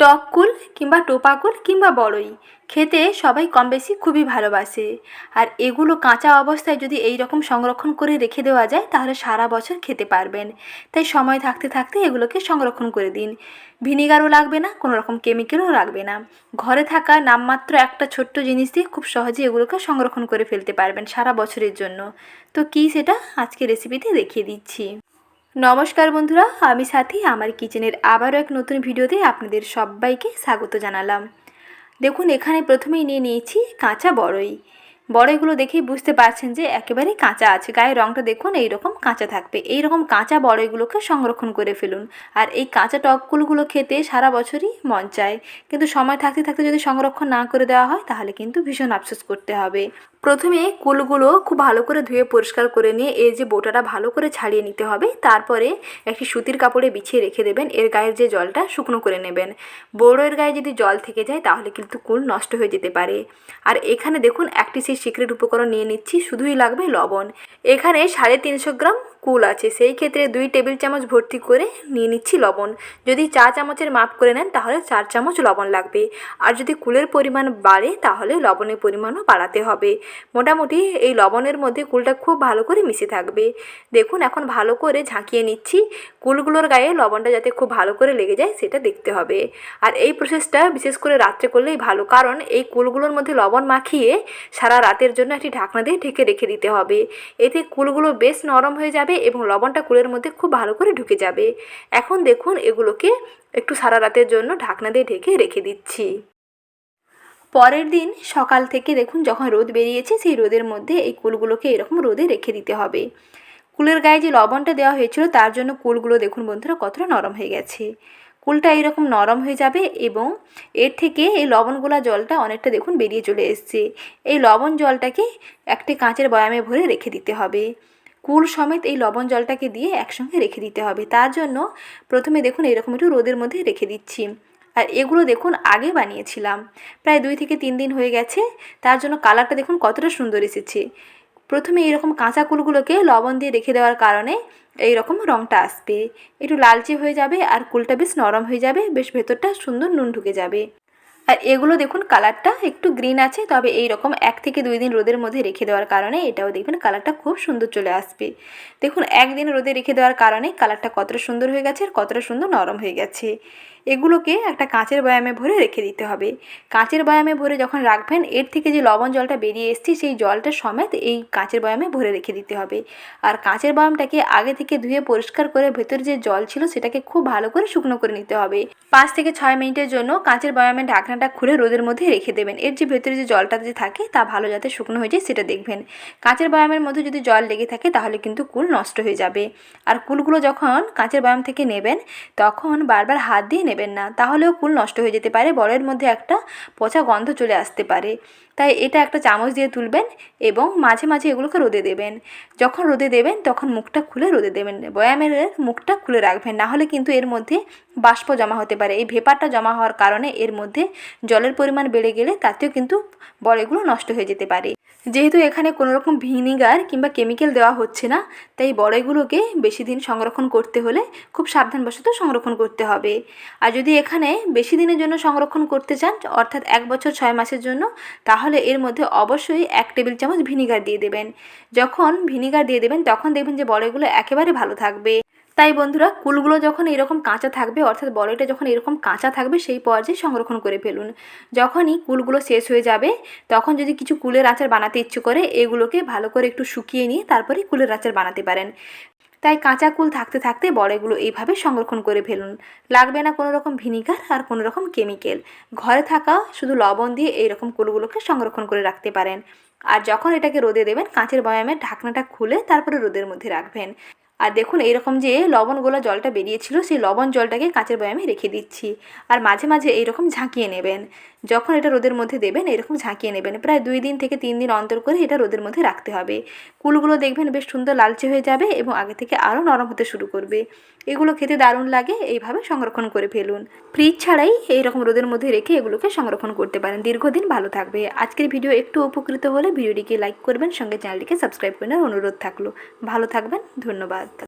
টক কুল কিংবা টোপা কুল কিংবা বড়ই। খেতে সবাই কম বেশি খুবই ভালোবাসে। আর এগুলো কাঁচা অবস্থায় যদি এই রকম সংরক্ষণ করে রেখে দেওয়া যায়, তাহলে সারা বছর খেতে পারবেন। তাই সময় থাকতে থাকতে এগুলোকে সংরক্ষণ করে দিন। ভিনিগারও লাগবে না, কোনো রকম কেমিক্যালও লাগবে না। ঘরে থাকা নামমাত্র একটা ছোট্ট জিনিস দিয়ে খুব সহজে এগুলোকে সংরক্ষণ করে ফেলতে পারবেন সারা বছরের জন্য। তো কী সেটা? আজকে রেসিপিতে দেখিয়ে দিচ্ছি। নমস্কার বন্ধুরা, আমি সাথী। আমার কিচেনের আবারও এক নতুন ভিডিওতে আপনাদের সবাইকে স্বাগত জানালাম। দেখুন, এখানে প্রথমেই নিয়ে নিয়েছি কাঁচা বড়ই। বড়ইগুলো দেখেই বুঝতে পারছেন যে একেবারে কাঁচা আছে। গায়ের রঙটা দেখুন এই রকম কাঁচা থাকবে। এই রকম কাঁচা বড়ইগুলোকে সংরক্ষণ করে ফেলুন। আর এই কাঁচা টকগুলোগুলো খেতে সারা বছরই মন চায়। কিন্তু সময় থাকতে থাকতে যদি সংরক্ষণ না করে দেওয়া হয়, তাহলে কিন্তু ভীষণ আফসোস করতে হবে। প্রথমে কুলগুলো খুব ভালো করে ধুয়ে পরিষ্কার করে নিয়ে এই যে বোটাটা ভালো করে ছাড়িয়ে নিতে হবে। তারপরে একটি সুতির কাপড়ে বিছিয়ে রেখে দেবেন। এর গায়ের যে জলটা শুকনো করে নেবেন। বড়োর গায়ে যদি জল থেকে যায় তাহলে কিন্তু কুল নষ্ট হয়ে যেতে পারে। আর এখানে দেখুন একটি সেই সিক্রেট উপকরণ নিয়ে নিচ্ছি। শুধুই লাগবে লবণ। এখানে সাড়ে তিনশো গ্রাম কুল আছে, সেই ক্ষেত্রে দুই টেবিল চামচ ভর্তি করে নিয়ে নিচ্ছি লবণ। যদি চা চামচের মাপ করে নেন, তাহলে চার চামচ লবণ লাগবে। আর যদি কুলের পরিমাণ বাড়ে, তাহলে লবণের পরিমাণও বাড়াতে হবে। মোটামুটি এই লবণের মধ্যে কুলটা খুব ভালো করে মিশে থাকবে। দেখুন, এখন ভালো করে ঝাঁকিয়ে নিচ্ছি। কুলগুলোর গায়ে লবণটা যাতে খুব ভালো করে লেগে যায়, সেটা দেখতে হবে। আর এই প্রসেসটা বিশেষ করে রাত্রে করলেই ভালো, কারণ এই কুলগুলোর মধ্যে লবণ মাখিয়ে সারা রাতের জন্য একটি ঢাকনা দিয়ে ঢেকে রেখে দিতে হবে। এতে কুলগুলো বেশ নরম হয়ে যাবে এবং লবণটা কুলের মধ্যে খুব ভালো করে ঢুকে যাবে। এখন দেখুন এগুলোকে একটু সারা রাতের জন্য ঢাকনা দিয়ে ঢেকে রেখে দিচ্ছি। পরের দিন সকাল থেকে দেখুন যখন রোদ বেরিয়েছে, সেই রোদের মধ্যে এই কুলগুলোকে এরকম রোদে রেখে দিতে হবে। কুলের গায়ে যে লবণটা দেওয়া হয়েছিল, তার জন্য কুলগুলো দেখুন বন্ধুরা কতটা নরম হয়ে গেছে। কুলটা এরকম নরম হয়ে যাবে এবং এর থেকে এই লবণগুলা জলটা অনেকটা দেখুন বেরিয়ে চলে এসছে। এই লবণ জলটাকে একটি কাঁচের বয়ামে ভরে রেখে দিতে হবে। কুল সমেত এই লবণ জলটাকে দিয়ে একসঙ্গে রেখে দিতে হবে। তার জন্য প্রথমে দেখুন এরকম একটু রোদের মধ্যে রেখে দিচ্ছি। আর এগুলো দেখুন আগে বানিয়েছিলাম। প্রায় দুই থেকে তিন দিন হয়ে গেছে। তার জন্য কালারটা দেখুন কতটা সুন্দর এসেছে। প্রথমে এরকম কাঁচা কুলগুলোকে লবণ দিয়ে রেখে দেওয়ার কারণে এই রকম রঙটা আসবে। একটু লালচে হয়ে যাবে আর কুলটা বেশ নরম হয়ে যাবে। বেশ ভেতরটা সুন্দর নুন ঢুকে যাবে। আর এগুলো দেখুন কালারটা একটু গ্রিন আছে, তবে এই রকম এক থেকে দুই দিন রোদের মধ্যে রেখে দেওয়ার কারণে এটাও দেখবেন কালারটা খুব সুন্দর চলে আসবে। দেখুন একদিন রোদে রেখে দেওয়ার কারণে কালারটা কতটা সুন্দর হয়ে গেছে আর কতটা সুন্দর নরম হয়ে গেছে। এগুলোকে একটা কাঁচের বয়ামে ভরে রেখে দিতে হবে। কাঁচের বয়ামে ভরে যখন রাখবেন, এর থেকে যে লবণ জলটা বেরিয়ে এসছে, সেই জলটা সমেত এই কাঁচের বয়ামে ভরে রেখে দিতে হবে। আর কাঁচের বয়ামটাকে আগে থেকে ধুয়ে পরিষ্কার করে ভেতরে যে জল ছিল, সেটাকে খুব ভালো করে শুকনো করে নিতে হবে। পাঁচ থেকে ছয় মিনিটের জন্য কাঁচের বয়ামের ঢাকনাটা খুলে রোদের মধ্যে রেখে দেবেন। এর যে ভেতরে যে জলটা যে থাকে, তা ভালো যাতে শুকনো হয়ে যায়, সেটা দেখবেন। কাঁচের বয়ামের মধ্যে যদি জল লেগে থাকে, তাহলে কিন্তু কুল নষ্ট হয়ে যাবে। আর কুলগুলো যখন কাঁচের বয়াম থেকে নেবেন, তখন বারবার হাত দিয়ে না, তাহলেও কুল নষ্ট হয়ে যেতে পারে বড়ের মধ্যে একটা পচা গন্ধ চলে আসতে পারে। তাই এটা একটা চামচ দিয়ে তুলবেন এবং মাঝে মাঝে এগুলোকে রোদে দেবেন। যখন রোদে দেবেন, তখন মুখটা খুলে রোদে দেবেন। বয়ামের মুখটা খুলে রাখবেন, না হলে কিন্তু এর মধ্যে বাষ্প জমা হতে পারে। এই ভেপারটা জমা হওয়ার কারণে এর মধ্যে জলের পরিমাণ বেড়ে গেলে তাতেও কিন্তু বড়েগুলো নষ্ট হয়ে যেতে পারে। যেহেতু এখানে কোনো রকম ভিনিগার কিংবা কেমিক্যাল দেওয়া হচ্ছে না, তাই বড়াইগুলোকে বেশি দিন সংরক্ষণ করতে হলে খুব সাবধানবশত সংরক্ষণ করতে হবে। আর যদি এখানে বেশি দিনের জন্য সংরক্ষণ করতে চান, অর্থাৎ এক বছর ছয় মাসের জন্য, তাহলে এর মধ্যে অবশ্যই এক টেবিল চামচ ভিনিগার দিয়ে দেবেন। যখন ভিনিগার দিয়ে দেবেন, তখন দেখবেন যে বড়াইগুলো একেবারে ভালো থাকবে। তাই বন্ধুরা, কুলগুলো যখন এরকম কাঁচা থাকবে, অর্থাৎ বড়ইটা যখন এরকম কাঁচা থাকবে, সেই পর্যায়ে সংরক্ষণ করে ফেলুন। যখনই কুলগুলো শেষ হয়ে যাবে, তখন যদি কিছু কুলের আচার বানাতে ইচ্ছে করে, এগুলোকে ভালো করে একটু শুকিয়ে নিয়ে তারপরে কুলের আচার বানাতে পারেন। তাই কাঁচা কুল থাকতে থাকতে বড়গুলো এইভাবে সংরক্ষণ করে ফেলুন। লাগবে না কোনো রকম ভিনিগার আর কোনো রকম কেমিক্যাল। ঘরে থাকা শুধু লবণ দিয়ে এই রকম কুলগুলোকে সংরক্ষণ করে রাখতে পারেন। আর যখন এটাকে রোদে দেবেন, কাঁচের বয়ামের ঢাকনাটা খুলে তারপরে রোদের মধ্যে রাখবেন। আর দেখুন, এইরকম যে লবণ গোলা জলটা বেরিয়েছিল, সেই লবণ জলটাকে কাঁচের বয়ামে রেখে দিচ্ছি। আর মাঝে মাঝে এইরকম ঝাঁকিয়ে নেবেন। যখন এটা রোদের মধ্যে দেবেন এরকম ঝাঁকিয়ে নেবেন। প্রায় দুই দিন থেকে তিন দিন অন্তর করে এটা রোদের মধ্যে রাখতে হবে। কুলগুলো দেখবেন বেশ সুন্দর লালচে হয়ে যাবে এবং আগে থেকে আরও নরম হতে শুরু করবে। এগুলো খেতে দারুণ লাগে, এইভাবে সংরক্ষণ করে ফেলুন। ফ্রিজ ছাড়াই এইরকম রোদের মধ্যে রেখে এগুলোকে সংরক্ষণ করতে পারেন। দীর্ঘদিন ভালো থাকবে। আজকের ভিডিও একটু উপকৃত হলে ভিডিওটিকে লাইক করবেন, সঙ্গে চ্যানেলটিকে সাবস্ক্রাইব করার অনুরোধ থাকল। ভালো থাকবেন, ধন্যবাদ।